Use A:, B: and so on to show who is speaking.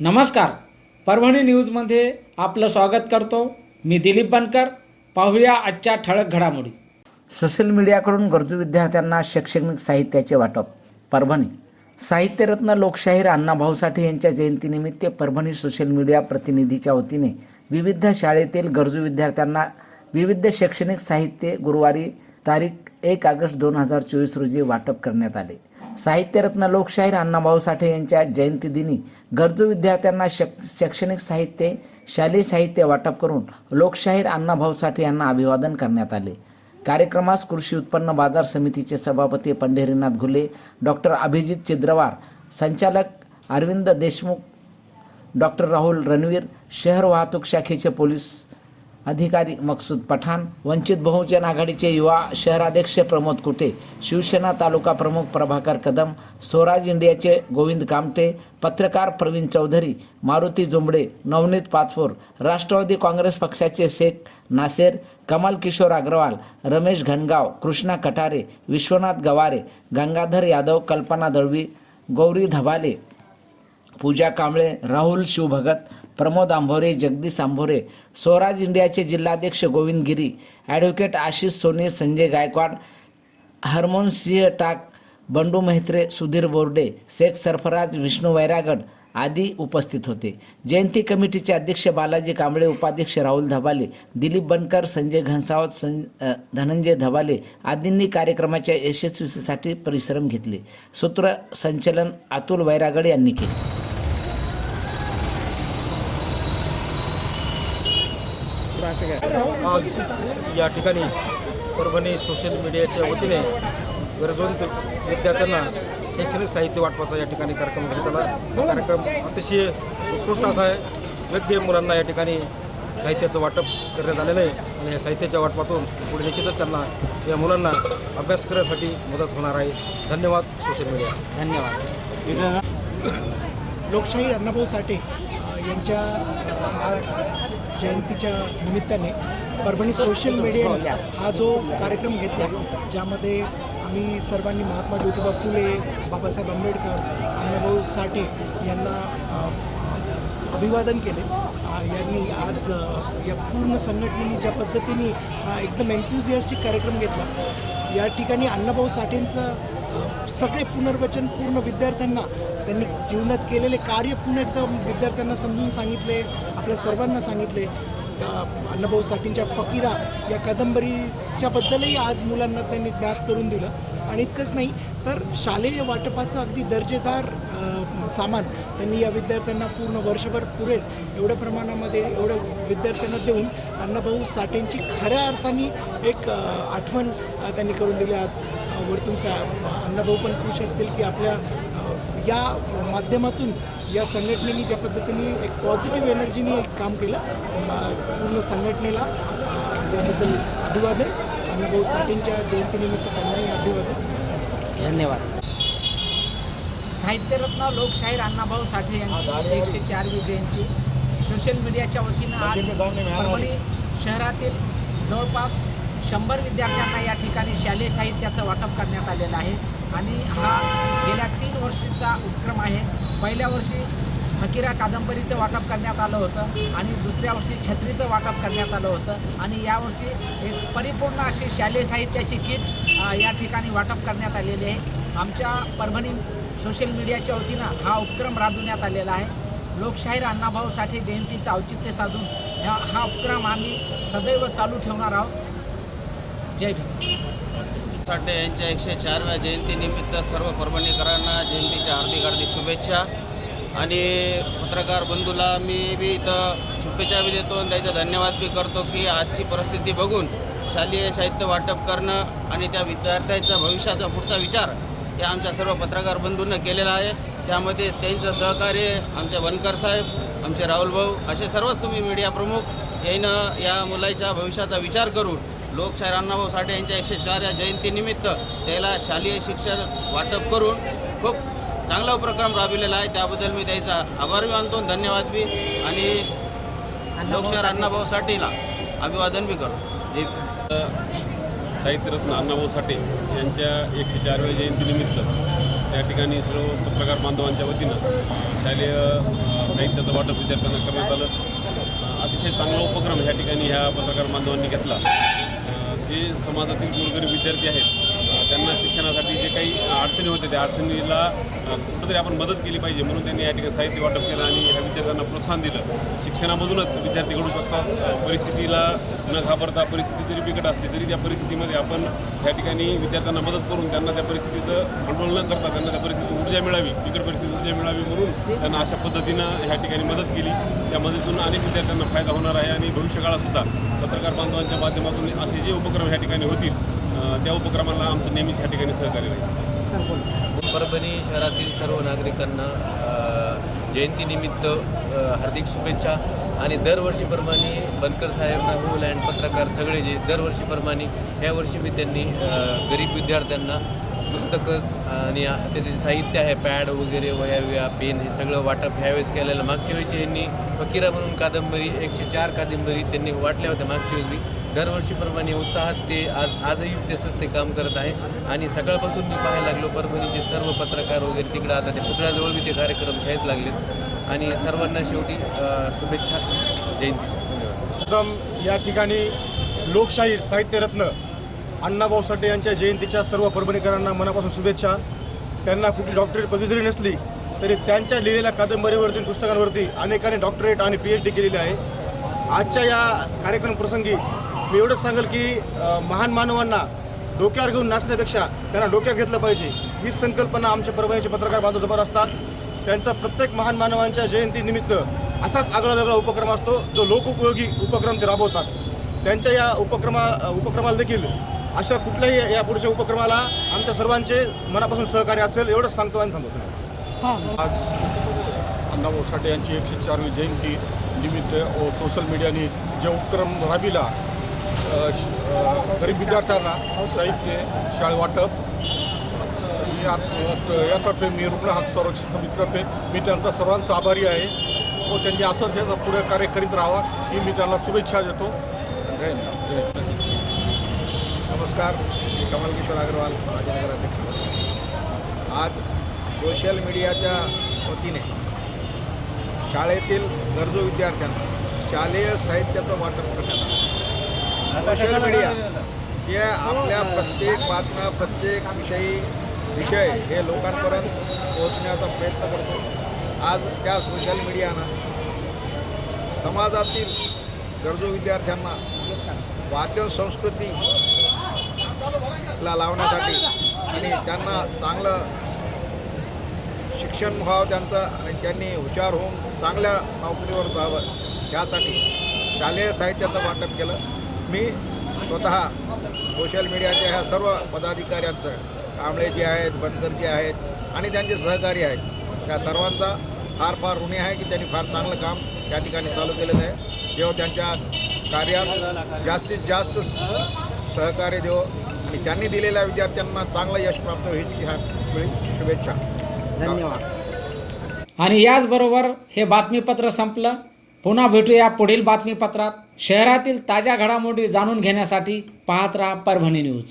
A: नमस्कार. परभणी न्यूजमध्ये आपलं स्वागत करतो. मी दिलीप बनकर. पाहूया आजच्या ठळक घडामोडी.
B: सोशल मीडियाकडून गरजू विद्यार्थ्यांना शैक्षणिक साहित्याचे वाटप. परभणी. साहित्यरत्न लोकशाहीर अण्णाभाऊ साठे यांच्या जयंतीनिमित्त परभणी सोशल मीडिया प्रतिनिधीच्या वतीने विविध शाळेतील गरजू विद्यार्थ्यांना विविध शैक्षणिक साहित्य गुरुवारी तारीख एक ऑगस्ट दोन हजार चोवीस रोजी वाटप करण्यात आले. साहित्यरत्न लोकशाहीर अण्णाभाऊ साठे यांच्या जयंतीदिनी गरजू विद्यार्थ्यांना शैक शैक्षणिक साहित्य शालेय साहित्य वाटप करून लोकशाहीर अण्णाभाऊ साठे यांना अभिवादन करण्यात आले. कार्यक्रमास कृषी उत्पन्न बाजार समितीचे सभापती पंढरीनाथ घुले डॉक्टर अभिजित चिद्रवार संचालक अरविंद देशमुख डॉक्टर राहुल रणवीर शहर वाहतूक शाखेचे पोलीस अधिकारी मकसूद पठाण वंचित बहुजन आघाडीचे युवा शहराध्यक्ष प्रमोद कुटे शिवसेना तालुका प्रमुख प्रभाकर कदम स्वराज इंडियाचे गोविंद कामटे पत्रकार प्रवीण चौधरी मारुती जुंबडे नवनीत पाचपोर राष्ट्रवादी काँग्रेस पक्षाचे शेख नासेर कमल किशोर अग्रवाल रमेश घनगाव कृष्णा कटारे विश्वनाथ गवारे गंगाधर यादव कल्पना दळवी गौरी धबाले पूजा कांबळे राहुल शिवभगत प्रमोद आंभोरे जगदीश आंभोरे स्वराज इंडियाचे जिल्हाध्यक्ष गोविंद गिरी ॲडव्होकेट आशिष सोने संजय गायकवाड हरमोन सिंह टाक बंडू मेहत्रे सुधीर बोर्डे शेख सरफराज विष्णू वैरागड आदी उपस्थित होते. जयंती कमिटीचे अध्यक्ष बालाजी कांबळे उपाध्यक्ष राहुल धबाले दिलीप बनकर संजय घनसावत सं धनंजय धबाले आदींनी कार्यक्रमाच्या यशस्वीसाठी परिश्रम घेतले. सूत्रसंचलन अतुल वैरागड यांनी केले.
C: आज या ठिकाणी परभणी सोशल मीडियाच्या वतीने गरजवंत विद्यार्थ्यांना शैक्षणिक साहित्य वाटपाचा या ठिकाणी कार्यक्रम घेण्यात आला. हा कार्यक्रम अतिशय उत्कृष्ट असा आहे. योग्य मुलांना या ठिकाणी साहित्याचं वाटप करण्यात आलेलं आहे आणि या साहित्याच्या वाटपातून पुढे निश्चितच त्यांना या मुलांना अभ्यास करण्यासाठी मदत होणार आहे. धन्यवाद सोशल मीडिया.
A: धन्यवाद.
D: लोकशाही अण्णाभाऊ साठे यांच्या आज जयंतीच्या निमित्ताने. परभणी सोशल मीडियाने हा जो कार्यक्रम घेतला ज्यामध्ये आम्ही सर्वांनी महात्मा ज्योतिबा फुले बाबासाहेब आंबेडकर अण्णाभाऊ साठे यांना अभिवादन केले. यांनी आज या पूर्ण संघटनेने ज्या पद्धतीने हा एकदम एन्थुझियास्टिक कार्यक्रम घेतला या ठिकाणी अण्णाभाऊ साठेंचं सगळे पुनर्वचन पूर्ण विद्यार्थ्यांना त्यांनी जीवनात केलेले कार्य पुन्हा एकदा विद्यार्थ्यांना समजून सांगितले आपल्या सर्वांना सांगितले. अण्णाभाऊ साठींच्या फकीरा या कादंबरीच्याबद्दलही आज मुलांना त्यांनी ज्ञात करून दिलं. आणि इतकंच नाही तर शालेय वाटपाचं अगदी दर्जेदार सामान त्यांनी या विद्यार्थ्यांना पूर्ण वर्षभर पुरेल एवढ्या प्रमाणामध्ये एवढ्या विद्यार्थ्यांना देऊन अण्णाभाऊ साठेंची खऱ्या अर्थाने एक आठवण त्यांनी करून दिली. आज वरतून सा अण्णाभाऊ पण खुश असतील की आपल्या या माध्यमातून या संघटनेने ज्या पद्धतीने एक पॉझिटिव्ह एनर्जीने एक काम केलं पूर्ण संघटनेला याबद्दल अभिवादन अण्णाभाऊ साठेंच्या जयंतीनिमित्त त्यांनाही अभिवादन.
A: धन्यवाद.
B: साहित्यरत्न लोकशाहीर अण्णाभाऊ साठे यांची एकशे चारवी जयंती. सोशल मीडियाच्या वतीनं आज परभणी शहरातील जवळपास शंभर विद्यार्थ्यांना या ठिकाणी शालेय साहित्याचं वाटप करण्यात आलेलं आहे. आणि हा गेल्या तीन वर्षीचा उपक्रम आहे. पहिल्या वर्षी फकीरा कादंबरीचं वाटप करण्यात आलं होतं आणि दुसऱ्या वर्षी छत्रीचं वाटप करण्यात आलं होतं. आणि यावर्षी एक परिपूर्ण अशी शालेय साहित्याची किट या ठिकाणी वाटप करण्यात आलेली आहे. आमच्या परभणी सोशल मीडियाच्या वतीनं हा उपक्रम राबविण्यात आलेला आहे. लोकशाहीर अण्णाभाऊ साठे जयंतीचं औचित्य साधून ह्या हा उपक्रम आम्ही सदैव चालू ठेवणार आहोत. जय भीम.
E: साठे यांच्या एकशे चारव्या जयंतीनिमित्त सर्व परभणीकरांना जयंतीच्या हार्दिक हार्दिक शुभेच्छा. आणि पत्रकार बंधूला मी बी इथं शुभेच्छा बी देतो आणि त्याचा धन्यवाद बी करतो की आजची परिस्थिती बघून शालेय साहित्य वाटप करणं आणि त्या विद्यार्थ्यांच्या भविष्याचा पुढचा विचार हे आमच्या सर्व पत्रकार बंधूंना केलेला आहे. त्यामध्ये त्यांचं सहकार्य आमचे वनकर साहेब आमचे राहुल भाऊ असे सर्वच तुम्ही मीडिया प्रमुख यांना या मुलाच्या भविष्याचा विचार करून लोकशाहीर अण्णाभाऊ साठे यांच्या एकशे चार या जयंतीनिमित्त त्याला शालेय शिक्षण वाटप करून खूप चांगला उपक्रम राबविलेला आहे. त्याबद्दल मी त्याचा आभार बी मानतो धन्यवाद बी आणि लोकशाहीर अण्णाभाऊ साठेला अभिवादन बी करतो. जय
F: साहित्यरत्न अण्णाभाऊ साठे यांच्या एकशे चारव्या जयंतीनिमित्त या ठिकाणी सर्व पत्रकार बांधवांच्या वतीनं शालेय साहित्याचं वाटप विद्यार्थ्यांना करण्यात आलं. अतिशय चांगला उपक्रम ह्या ठिकाणी ह्या पत्रकार बांधवांनी घेतला. जे समाजातील गोरगरीब विद्यार्थी आहेत त्यांना शिक्षणासाठी जे काही अडचणी होत्या त्या अडचणीला कुठंतरी आपण मदत केली पाहिजे म्हणून त्यांनी या ठिकाणी साहित्य वाटप केलं आणि ह्या विद्यार्थ्यांना प्रोत्साहन दिलं. शिक्षणामधूनच विद्यार्थी घडू शकतात. परिस्थितीला न घाबरता परिस्थिती जरी बिकट असली तरी त्या परिस्थितीमध्ये आपण ह्या ठिकाणी विद्यार्थ्यांना मदत करून त्यांना त्या परिस्थितीचं कंट्रोल न करता त्यांना त्या परिस्थितीत ऊर्जा मिळावी बिकट परिस्थिती ऊर्जा मिळावी म्हणून त्यांना अशा पद्धतीनं ह्या ठिकाणी मदत केली. त्या मदतीतून अनेक विद्यार्थ्यांना फायदा होणार आहे आणि भविष्यकाळातसुद्धा पत्रकार बांधवांच्या माध्यमातून असे जे उपक्रम ह्या ठिकाणी होतील त्या उपक्रमाला आमचं नेहमीच ह्या ठिकाणी सहकार्य राहील.
G: परभणी शहरातील सर्व नागरिकांना जयंतीनिमित्त हार्दिक शुभेच्छा आणि दरवर्षीप्रमाणे बनकर साहेब राहुल अँड पत्रकार सगळे जे दरवर्षीप्रमाणे यावर्षी मी त्यांनी गरीब विद्यार्थ्यांना पुस्तकं आणि त्याचे साहित्य आहे पॅड वगैरे वह्या पेन हे सगळं वाटप ह्यावेळेस केलेलं. मागच्या वेळेस यांनी फकीरा म्हणून कादंबरी एकशे चार कादंबरी त्यांनी वाटल्या होत्या मागच्या वेळी. दरवर्षीप्रमाणे उत्साहात ते आज आजही तसंच ते काम करत आहे. आणि सकाळपासून मी पाहायला लागलो परभणीचे सर्व पत्रकार वगैरे तिकडं आता ते पुतळ्याजवळ मी ते कार्यक्रम घ्यायला लागलेत. आणि सर्वांना शेवटी शुभेच्छा. जयंतीच्या. धन्यवाद.
C: प्रथम या ठिकाणी लोकशाहीर साहित्यरत्न अण्णाभाऊ साठे यांच्या जयंतीच्या सर्व परभणीकरांना मनापासून शुभेच्छा. त्यांना कुठली डॉक्टरेट पदवी जरी नसली तरी त्यांच्या लिहिलेल्या कादंबरीवरती पुस्तकांवरती अनेकांनी डॉक्टरेट आणि पी एच डी केलेली आहे. आजच्या या कार्यक्रम प्रसंगी मी एवढंच सांगेल की महान मानवांना डोक्यावर घेऊन नाचण्यापेक्षा त्यांना डोक्यात घेतलं पाहिजे. हीच संकल्पना आमच्या परभणीचे पत्रकार बांधव जबर असतात. त्यांचा प्रत्येक महान मानवांच्या जयंतीनिमित्त असाच आगळा वेगळा उपक्रम असतो जो लोकोपयोगी उपक्रम ते राबवतात. त्यांच्या या उपक्रमा उपक्रमाला देखील अशा कुठल्याही या पुढच्या उपक्रमाला आमच्या सर्वांचे मनापासून सहकार्य असेल एवढंच सांगतो आणि थांबवतो आज अण्णाभाऊ साठे यांची एकशे चारवी जयंती निमित्त व सोशल मीडियाने जे उपक्रम राबविला अ, गरीब विद्यार्थ्यांना साहित्य शाळे वाटप मी आत- यातर्फे मी रुग्ण हात संरक्षण समितीतर्फे मी त्यांचा सर्वांचा आभारी आहे व त्यांनी असंच याचा पुढे कार्य करीत राहावा ही मी त्यांना शुभेच्छा देतो जय हिंद. जय हिंद.
H: नमस्कार मी कमल किशोर अग्रवाल माजी नगराध्यक्ष. आज सोशल मीडियाच्या वतीने शाळेतील गरजू विद्यार्थ्यांना शालेय साहित्याचं वाटप करण्यात आलं. सोशल मीडिया हे आपल्या प्रत्येक बातम्या प्रत्येक विषयी विषय हे लोकांपर्यंत पोहोचण्याचा प्रयत्न करतो. आज त्या सोशल मीडियानं समाजातील गरजू विद्यार्थ्यांना वाचन संस्कृती ला लावण्यासाठी. आणि त्यांना चांगलं शिक्षण व्हावं त्यांचं आणि त्यांनी हुशार होऊन चांगल्या नोकरीवर जावं. यासाठी शालेय साहित्याचं वाटप केलं. मी स्वतः सोशल मीडियाच्या ह्या सर्व पदाधिकाऱ्यांचं कांबळे जे आहेत बनकर जे आहेत आणि त्यांचे सहकारी आहेत. त्या सर्वांचा फार फार ऋणी आहे की त्यांनी फार चांगलं काम त्या ठिकाणी चालू केलेलं आहे. देव त्यांच्या कार्यात जास्तीत जास्त सहकार्य देव. आणि त्यांनी दिलेल्या विद्यार्थ्यांना चांगलं यश प्राप्त होईल ह्या वेळी शुभेच्छा.
A: आणि याचबरोबर हे बातमीपत्र संपलं. पुन्हा भेटूया पुढील बातमीपत्रात. शहरातील ताज्या घडामोडी जाणून घेण्यासाठी पाहत राहा परभणी न्यूज.